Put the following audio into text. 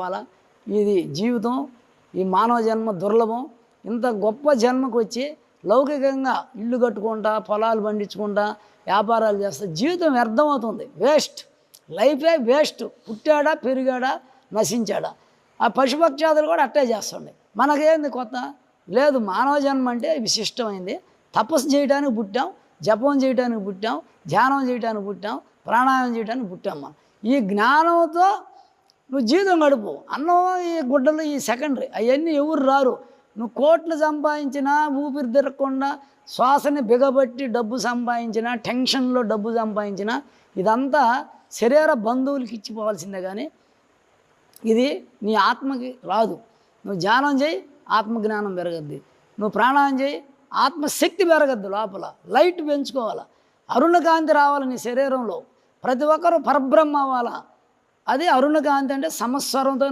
కావాలా ఇది జీవితం ఈ మానవ జన్మ దుర్లభం. ఇంత గొప్ప జన్మకు వచ్చి లౌకికంగా ఇల్లు కట్టుకుంటా పొలాలు పండించుకుంటా వ్యాపారాలు చేస్తా జీవితం వ్యర్థమవుతుంది. వేస్ట్. లైఫే వేస్ట్. పుట్టాడా పెరిగాడా నశించాడా. ఆ పశుపక్షాదులు కూడా అట్టే చేస్తుండే. మనకేంది కొత్త? లేదు మానవ జన్మ అంటే విశిష్టమైంది. తపస్సు చేయడానికి పుట్టాం జపం చేయడానికి పుట్టాం ధ్యానం చేయడానికి పుట్టాం ప్రాణాయామం చేయడానికి పుట్టాం మనం. ఈ జ్ఞానంతో నువ్వు జీవితం గడుపు అన్నం ఈ గుడ్డలు ఈ సెకండరీ అవన్నీ ఎవరు రారు. నువ్వు కోట్లు సంపాదించినా ఊపిరి తిరగకుండా శ్వాసని బిగబట్టి డబ్బు సంపాదించినా టెన్షన్లో డబ్బు సంపాదించినా ఇదంతా శరీర బంధువులకి ఇచ్చిపోవాల్సిందే కానీ ఇది నీ ఆత్మకి రాదు. నువ్వు ధ్యానం చేయి ఆత్మజ్ఞానం పెరగద్ది. నువ్వు ప్రాణాయం చేయి ఆత్మశక్తి పెరగద్దు లోపల. లైట్ పెంచుకోవాలా. అరుణకాంతి రావాలి నీ శరీరంలో. ప్రతి ఒక్కరూ పరబ్రహ్మ అవ్వాలా. అది అరుణకాంతి అంటే సంవత్సరంతో